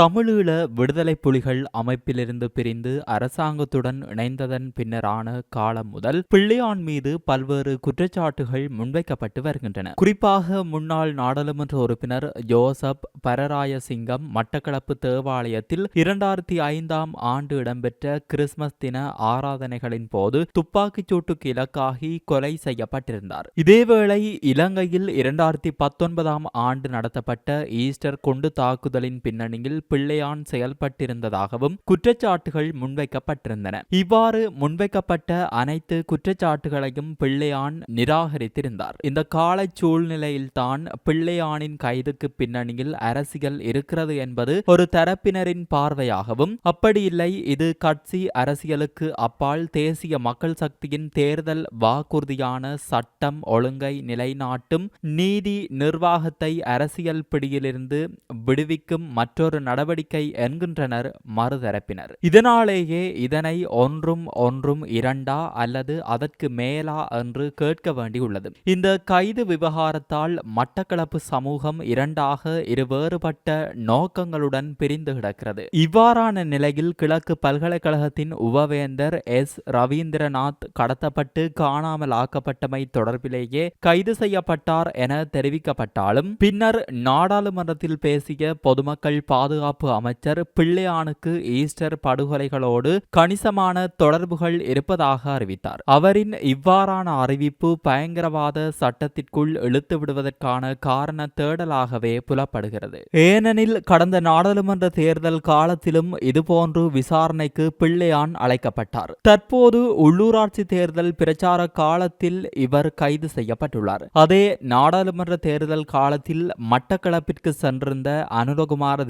தமிழீழ விடுதலை புலிகள் அமைப்பிலிருந்து பிரிந்து அரசாங்கத்துடன் இணைந்ததன் பின்னரான காலம் முதல் பிள்ளையான் மீது பல்வேறு குற்றச்சாட்டுகள் முன்வைக்கப்பட்டு வருகின்றன. குறிப்பாக முன்னாள் நாடாளுமன்ற உறுப்பினர் ஜோசப் பரராயசிங்கம் மட்டக்களப்பு தேவாலயத்தில் இரண்டாயிரத்தி ஐந்தாம் ஆண்டு இடம்பெற்ற கிறிஸ்துமஸ் தின ஆராதனைகளின் போது துப்பாக்கிச் சூட்டுக்கு இலக்காகி கொலை செய்யப்பட்டிருந்தார். இதேவேளை இலங்கையில் இரண்டாயிரத்தி பத்தொன்பதாம் ஆண்டு நடத்தப்பட்ட ஈஸ்டர் குண்டு தாக்குதலின் பின்னணியில் பிள்ளையான் செயல்பட்டிருந்ததாகவும் குற்றச்சாட்டுகள் முன்வைக்கப்பட்டிருந்தன. இவ்வாறு முன்வைக்கப்பட்ட அனைத்து குற்றச்சாட்டுகளையும் பிள்ளையான் நிராகரித்திருந்தார். இந்த கால சூழ்நிலையில்தான் பிள்ளையானின் கைதுக்கு பின்னணியில் அரசியல் இருக்கிறது என்பது ஒரு தரப்பினரின் பார்வையாகவும் அப்படியில்லை இது கட்சி அரசியலுக்கு அப்பால் தேசிய மக்கள் சக்தியின் தேர்தல் வாக்குறுதியான சட்டம் ஒழுங்கை நிலைநாட்டும் நீதி நிர்வாகத்தை அரசியல் பிடியிலிருந்து விடுவிக்கும் மற்றொரு நடவடிக்கை என்கின்றனர் மறுதரப்பினர். இதனாலேயே இதனை ஒன்றும் ஒன்றும் இரண்டா அல்லது அதற்கு மேலா என்று கேட்க வேண்டியுள்ளது. இந்த கைது விவகாரத்தால் மட்டக்களப்பு சமூகம் இரண்டாக இருவேறுபட்ட நோக்கங்களுடன் பிரிந்து கிடக்கிறது. இவ்வாறான நிலையில் கிழக்கு பல்கலைக்கழகத்தின் உபவேந்தர் எஸ். ரவீந்திரநாத் கடத்தப்பட்டு காணாமல் ஆக்கப்பட்டமை தொடர்பிலேயே கைது செய்யப்பட்டார் என தெரிவிக்கப்பட்டாலும் பின்னர் நாடாளுமன்றத்தில் பேசிய பொதுமக்கள் பாதுகாப்பு அமைச்சர் பிள்ளையானுக்கு ஈஸ்டர் படுகொலைகளோடு கணிசமான தொடர்புகள் இருப்பதாக அறிவித்தார். அவரின் இவ்வாறான அறிவிப்பு பயங்கரவாத சட்டத்திற்குள் இழுத்து விடுவதற்கான காரண தேடலாகவே புலப்படுகிறது. ஏனெனில் கடந்த நாடாளுமன்ற தேர்தல் காலத்திலும் இதுபோன்று விசாரணைக்கு பிள்ளையான் அழைக்கப்பட்டார். தற்போது உள்ளூராட்சி தேர்தல் பிரச்சார காலத்தில் இவர் கைது செய்யப்பட்டுள்ளார். அதே நாடாளுமன்ற தேர்தல் காலத்தில் மட்டக்களப்பிற்கு சென்றிருந்த அனுரகுமார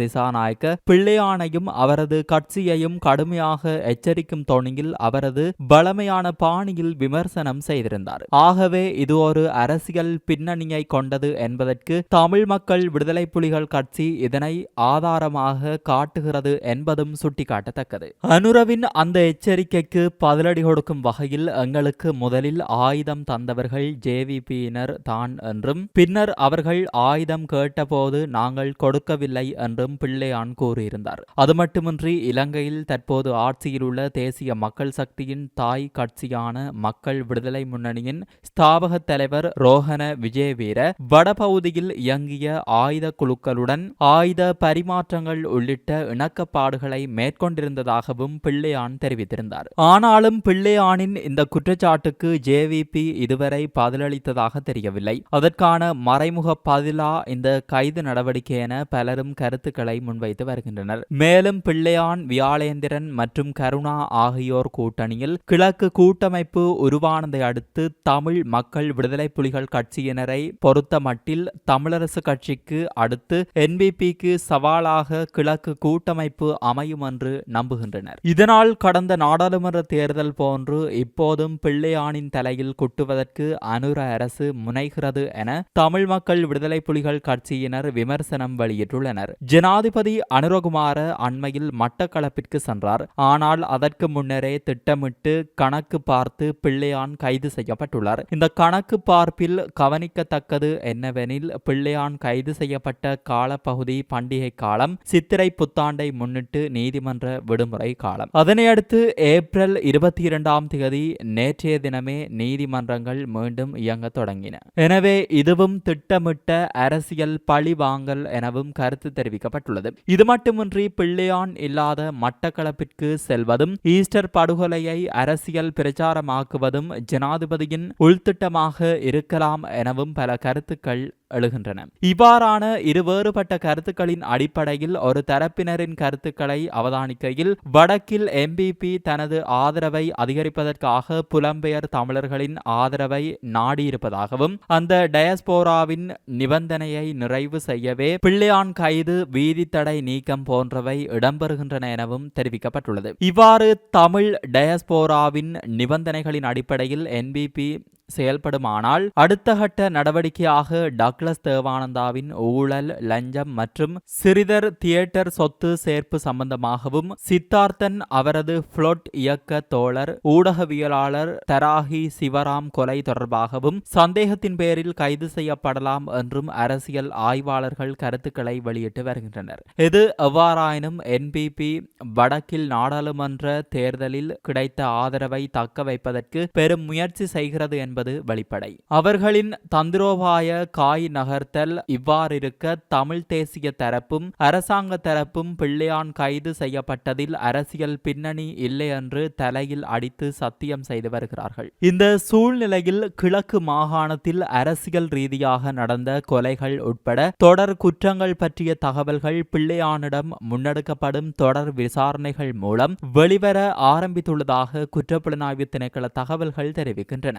ஜனநாயக பிள்ளையானையும் அவரது கட்சியையும் கடுமையாக எச்சரிக்கும் தொனியில் அவரது பலமையான பாணியில் விமர்சனம் செய்திருந்தார். ஆகவே இது ஒரு அரசியல் பின்னணியை கொண்டது என்பதற்கு தமிழ் மக்கள் விடுதலை புலிகள் கட்சி இதனை ஆதாரமாக காட்டுகிறது என்பதும் சுட்டிக்காட்டத்தக்கது. அனுரவின் அந்த எச்சரிக்கைக்கு பதிலடி கொடுக்கும் வகையில் எங்களுக்கு முதலில் ஆயுதம் தந்தவர்கள் ஜேவிபியினர் தான் என்றும் பின்னர் அவர்கள் ஆயுதம் கேட்டபோது நாங்கள் கொடுக்கவில்லை என்றும் பிள்ளை பிள்ளையான் கூறியிருந்தார். அது மட்டுமின்றி இலங்கையில் தற்போது ஆட்சியில் உள்ள தேசிய மக்கள் சக்தியின் தாய் கட்சியான மக்கள் விடுதலை முன்னணியின் ஸ்தாபக தலைவர் ரோஹன விஜயவீர வடபகுதியில் இயங்கிய ஆயுத குழுக்களுடன் ஆயுத பரிமாற்றங்கள் உள்ளிட்ட இணக்கப்பாடுகளை மேற்கொண்டிருந்ததாகவும் பிள்ளையான் தெரிவித்திருந்தார். ஆனாலும் பிள்ளையானின் இந்த குற்றச்சாட்டுக்கு ஜேவிபி இதுவரை பதிலளித்ததாக தெரியவில்லை. அதற்கான மறைமுக பதிலா இந்த கைது நடவடிக்கை என பலரும் கருத்துக்களை முன்வைத்து வருகின்றனர். மேலும் பிள்ளையான் வியாழேந்திரன் மற்றும் கருணா ஆகியோர் கூட்டணியில் கிழக்கு கூட்டமைப்பு உருவானதை அடுத்து தமிழ் மக்கள் விடுதலை புலிகள் கட்சியினரை பொறுத்த மட்டில் தமிழரசு கட்சிக்கு அடுத்து என்பிபிக்கு சவாலாக கிழக்கு கூட்டமைப்பு அமையும் என்று நம்புகின்றனர். இதனால் கடந்த நாடாளுமன்ற தேர்தல் போன்று இப்போதும் பிள்ளையானின் தலையில் குட்டுவதற்கு அனுர அரசு முனைகிறது என தமிழ் மக்கள் விடுதலை புலிகள் கட்சியினர் விமர்சனம் வெளியிட்டுள்ளனர். ஜனாதிபதி அனுரகுமார அண்மையில் மட்டக்களப்பிற்கு சென்றார். ஆனால் அதற்கு முன்னரே திட்டமிட்டு கணக்கு பார்த்து பிள்ளையான் கைது செய்யப்பட்டுள்ளார். இந்த கணக்கு பார்ப்பில் கவனிக்கத்தக்கது என்னவெனில் பிள்ளையான் கைது செய்யப்பட்ட காலப்பகுதி பண்டிகை காலம் சித்திரை புத்தாண்டை முன்னிட்டு நீதிமன்ற விடுமுறை காலம். அதனையடுத்து ஏப்ரல் இருபத்தி இரண்டாம் தேதி நேற்றைய தினமே நீதிமன்றங்கள் மீண்டும் இயங்க தொடங்கின. எனவே இதுவும் திட்டமிட்ட அரசியல் பழி வாங்கல் எனவும் கருத்து தெரிவிக்கப்பட்டுள்ளது. இது மட்டுமின்றி பிள்ளையான் இல்லாத மட்டக்களப்பிற்கு செல்வதும் ஈஸ்டர் படுகொலையை அரசியல் பிரச்சாரமாக்குவதும் ஜனாதிபதியின் உள்திட்டமாக இருக்கலாம் எனவும் பல கருத்துக்கள் எழுகின்றன. இவ்வாறான இருவேறுபட்ட கருத்துக்களின் அடிப்படையில் ஒரு தரப்பினரின் கருத்துக்களை அவதானிக்கையில் வடக்கில் எம்பிபி தனது ஆதரவை அதிகரிப்பதற்காக புலம்பெயர் தமிழர்களின் ஆதரவை நாடியிருப்பதாகவும் அந்த டயஸ்போராவின் நிபந்தனையை நிறைவு செய்யவே பிள்ளையான் கைது வீதி தடை நீக்கம் போன்றவை இடம்பெறுகின்றன எனவும் தெரிவிக்கப்பட்டுள்ளது. இவ்வாறு தமிழ் டயஸ்போராவின் நிபந்தனைகளின் அடிப்படையில் என்பிபி செயல்படுமானால் அடுத்த கட்ட நடவடிக்கையாக டக்ளஸ் தேவானந்தாவின் ஊழல் லஞ்சம் மற்றும் சிறிதர் தியேட்டர் சொத்து சேர்ப்பு சம்பந்தமாகவும் சித்தார்த்தன் அவரது புளொட் இயக்க தோழர் ஊடகவியலாளர் தராகி சிவராம் கொலை தொடர்பாகவும் சந்தேகத்தின் பேரில் கைது செய்யப்படலாம் என்றும் அரசியல் ஆய்வாளர்கள் கருத்துக்களை வெளியிட்டு வருகின்றனர். இது எவ்வாறாயினும் என்பிபி வடக்கில் நாடாளுமன்ற தேர்தலில் கிடைத்த ஆதரவை தக்க வைப்பதற்கு பெரும் முயற்சி செய்கிறது என்பது என்பது வெளிப்படை. அவர்களின் தந்திரோபாய காய் நகர்த்தல் இவ்வாறிருக்க தமிழ் தேசிய தரப்பும் அரசாங்க தரப்பும் பிள்ளையான் கைது செய்யப்பட்டதில் அரசியல் பின்னணி இல்லை என்று தலையில் அடித்து சத்தியம் செய்து வருகிறார்கள். இந்த சூழ்நிலையில் கிழக்கு மாகாணத்தில் அரசியல் ரீதியாக நடந்த கொலைகள் உட்பட தொடர் குற்றங்கள் பற்றிய தகவல்கள் பிள்ளையானிடம் முன்னெடுக்கப்படும் தொடர் விசாரணைகள் மூலம் வெளிவர ஆரம்பித்துள்ளதாக குற்றப்புலனாய்வு திணைக்கள தகவல்கள் தெரிவிக்கின்றன.